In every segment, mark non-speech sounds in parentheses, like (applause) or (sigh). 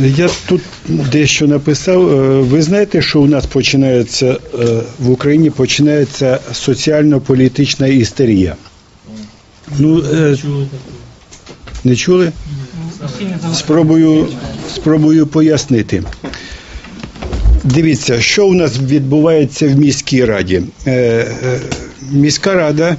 Я тут дещо написав. Е, Ви знаєте, що у нас починається е, в Україні починається соціально-політична істерія. Ну, е, не чули? Спробую, спробую пояснити. Дивіться, що у нас відбувається в міській раді. Міська рада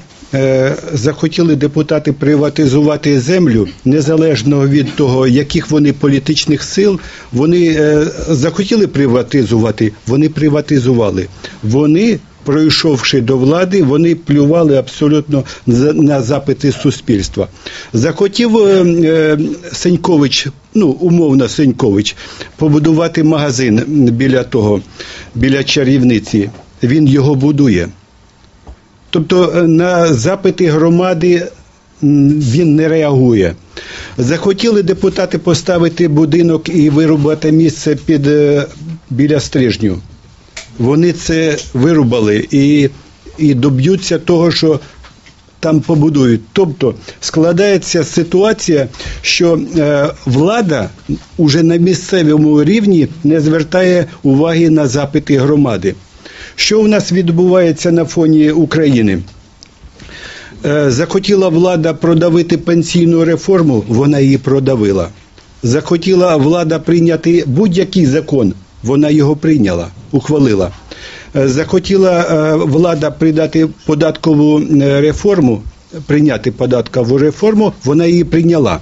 захотіли депутати приватизувати землю незалежно від того, яких вони політичних сил. Вони е, захотіли приватизувати, вони приватизували. Вони. Пройшовши до влади, вони плювали абсолютно на запити суспільства. Захотів е, е, Сенькович, ну умовно Сенькович, побудувати магазин біля того, біля чарівниці. Він його будує. Тобто е, на запити громади він не реагує. Захотіли депутати поставити будинок і вирубати місце під, е, біля стрижню. Вони це вирубали і, і доб'ються того, що там побудують. Тобто складається ситуація, що е, влада уже на місцевому рівні не звертає уваги на запити громади. Що у нас відбувається на фоні України? Е, Захотіла влада продавити пенсійну реформу, вона її продавила. Захотіла влада прийняти будь-який закон, вона його прийняла, ухвалила. Е, Захотіла е, влада придати податкову реформу, прийняти податкову реформу, вона її прийняла.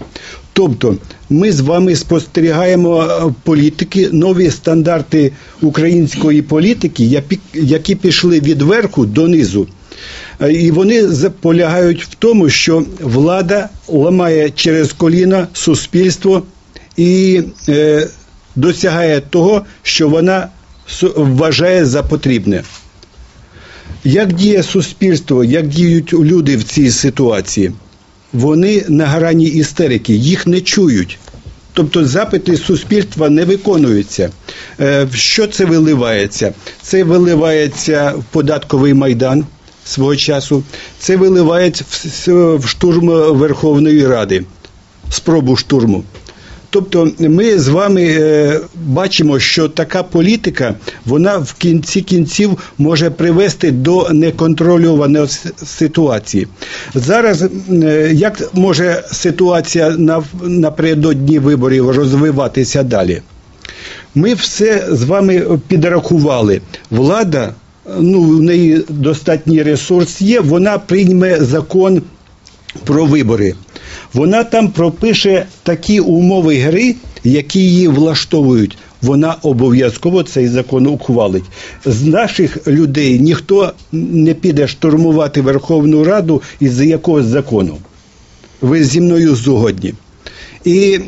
Тобто ми з вами спостерігаємо е, політики, нові стандарти української політики, які пішли від верху до низу. Е, І вони полягають в тому, що влада ламає через коліна суспільство і е, досягає того, що вона вважає за потрібне. Як діє суспільство, як діють люди в цій ситуації? Вони на грані істерики, їх не чують. Тобто запити суспільства не виконуються. Е, Що це виливається? Це виливається в податковий майдан свого часу, це виливається в штурм Верховної Ради, спробу штурму. Тобто ми з вами е, бачимо, що така політика вона в кінці кінців може привести до неконтрольованої ситуації. Зараз е, як може ситуація на, напередодні виборів розвиватися далі? Ми все з вами підрахували. Влада, ну в неї достатній ресурс є, вона прийме закон про вибори. Вона там пропише такі умови гри, які її влаштовують. Вона обов'язково цей закон ухвалить. З наших людей ніхто не піде штурмувати Верховну Раду із якогось закону. Ви зі мною згодні. І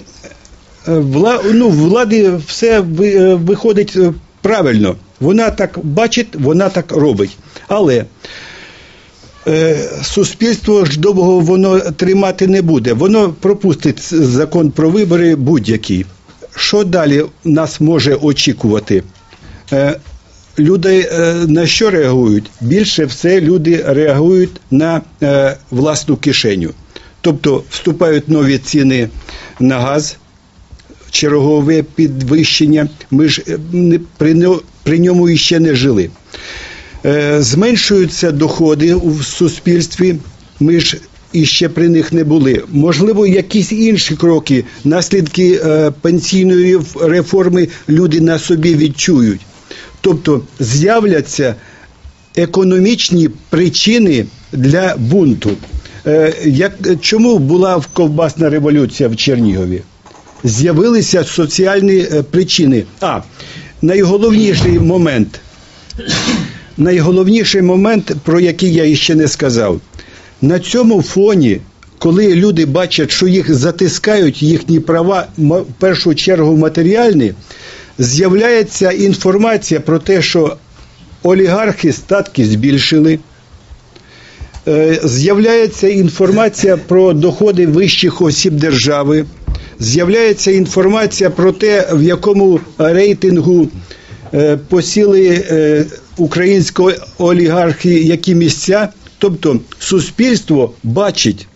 е, вла, ну, владі все е, виходить е, правильно. Вона так бачить, вона так робить. Але суспільство ж довго воно тримати не буде. Воно пропустить закон про вибори будь-який. Що далі нас може очікувати? Е, люди е, на що реагують? Більше все люди реагують на е, власну кишеню. Тобто вступають нові ціни на газ, чергове підвищення. Ми ж е, при ньому іще не жили. Е, Зменшуються доходи в суспільстві. Ми ж іще при них не були. Можливо, якісь інші кроки, наслідки е, пенсійної реформи люди на собі відчують. Тобто з'являться економічні причини для бунту. Е, Як, чому була ковбасна революція в Чернігові? З'явилися соціальні причини. А найголовніший момент найголовніший момент, про який я ще не сказав. На цьому фоні, коли люди бачать, що їх затискають, їхні права, в першу чергу матеріальні, з'являється інформація про те, що олігархи статки збільшили. Е, З'являється інформація про доходи вищих осіб держави. З'являється інформація про те, в якому рейтингу е, посіли е, олігархії які місця. Тобто суспільство бачить,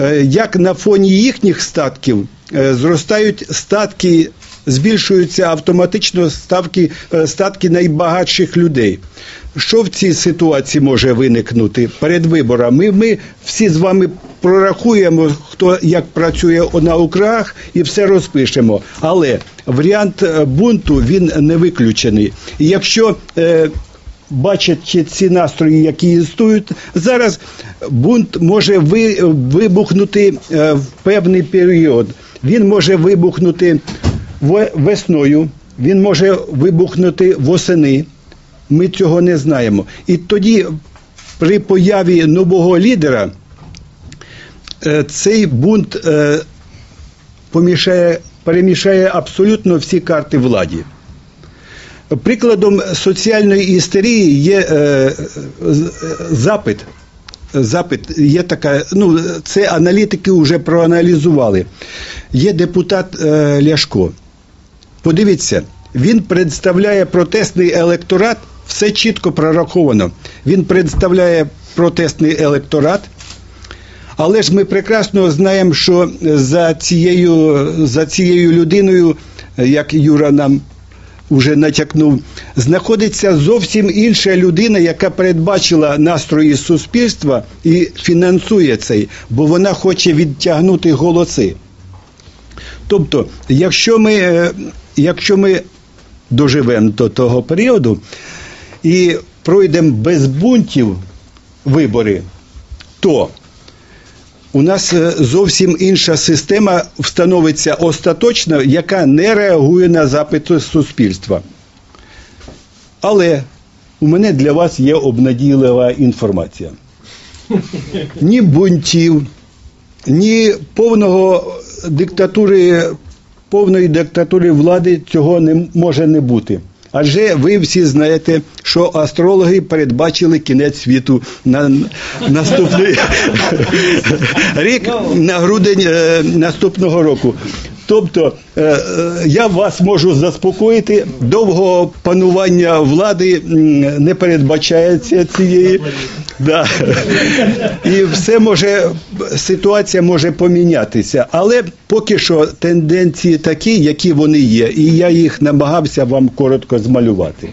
е, як на фоні їхніх статків е, зростають статки, збільшуються автоматично ставки, е, статки найбагатших людей. Що в цій ситуації може виникнути перед виборами? Ми всі з вами прорахуємо, хто як працює на округах і все розпишемо. Але варіант е, бунту він не виключений. Якщо е, бачачи ці настрої, які існують, зараз бунт може ви, вибухнути е, в певний період. Він може вибухнути весною, він може вибухнути восени. Ми цього не знаємо. І тоді, при появі нового лідера, е, цей бунт е, помішає, перемішає абсолютно всі карти владі. Прикладом соціальної істерії є е, запит. Запит є така, ну це аналітики вже проаналізували. Є депутат е, Ляшко. Подивіться, він представляє протестний електорат, все чітко прораховано. Він представляє протестний електорат. Але ж ми прекрасно знаємо, що за цією, за цією людиною, як Юра нам вже натякнув, знаходиться зовсім інша людина, яка передбачила настрої суспільства і фінансує цей, бо вона хоче відтягнути голоси. Тобто, якщо ми, е, якщо ми доживемо до того періоду і пройдемо без бунтів вибори, то у нас е, зовсім інша система встановиться остаточно, яка не реагує на запити суспільства. Але у мене для вас є обнадійлива інформація. Ні бунтів, ні повного диктатури, повної диктатури влади цього не може не бути. Адже ви всі знаєте, що астрологи передбачили кінець світу на наступний (laughs) рік на грудень е, наступного року. Тобто е, е, я вас можу заспокоїти, довгого панування влади не передбачається цієї. Да. І все може, ситуація може помінятися. Але поки що тенденції такі, які вони є, і я їх намагався вам коротко змалювати.